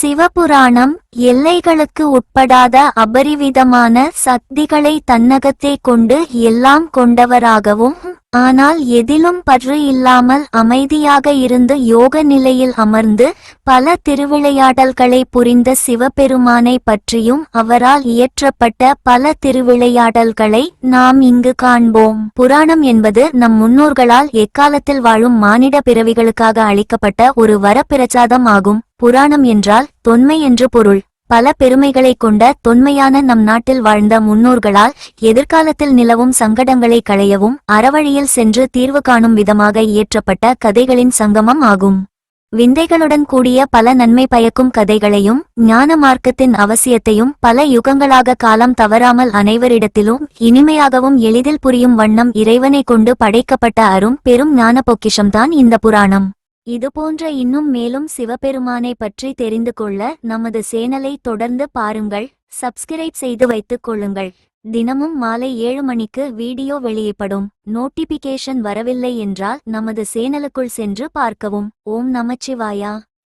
சிவபுராணம் எல்லைகளுக்கு உட்படாத அபரிவிதமான சக்திகளை தன்னகத்தே கொண்டு எல்லாம் கொண்டவராகவும் ஆனால் எதிலும் பற்று இல்லாமல் அமைதியாக இருந்து யோக நிலையில் அமர்ந்து பல திருவிளையாடல்களை புரிந்த சிவபெருமானை பற்றியும் அவரால் இயற்றப்பட்ட பல திருவிளையாடல்களை நாம் இங்கு காண்போம். புராணம் என்பது நம் முன்னோர்களால் எக்காலத்தில் வாழும் மானிட பிறவிகளுக்காக அளிக்கப்பட்ட ஒரு வரப்பிரசாதம் ஆகும். புராணம் என்றால் தொன்மை என்று பொருள். பல பெருமைகளைக் கொண்ட தொன்மையான நம் நாட்டில் வாழ்ந்த முன்னோர்களால் எதிர்காலத்தில் நிலவும் சங்கடங்களை களையவும் அறவழியில் சென்று தீர்வு காணும் விதமாக இயற்றப்பட்ட கதைகளின் சங்கமம் ஆகும். விந்தைகளுடன் கூடிய பல நன்மை பயக்கும் கதைகளையும் ஞான மார்க்கத்தின் அவசியத்தையும் பல யுகங்களாக காலம் தவறாமல் அனைவரிடத்திலும் இனிமையாகவும் எளிதில் புரியும் வண்ணம் இறைவனை கொண்டு படைக்கப்பட்ட அரும் பெரும் ஞான பொக்கிஷம்தான் இந்த புராணம். இதுபோன்ற இன்னும் மேலும் சிவபெருமானை பற்றி தெரிந்து கொள்ள நமது சேனலை தொடர்ந்து பாருங்கள் சப்ஸ்கிரைப் செய்து வைத்துக் கொள்ளுங்கள். தினமும் மாலை ஏழு மணிக்கு வீடியோ வெளியிடப்படும். நோட்டிபிகேஷன் வரவில்லை என்றால் நமது சேனலுக்குள் சென்று பார்க்கவும். ஓம் நமச்சிவாயா.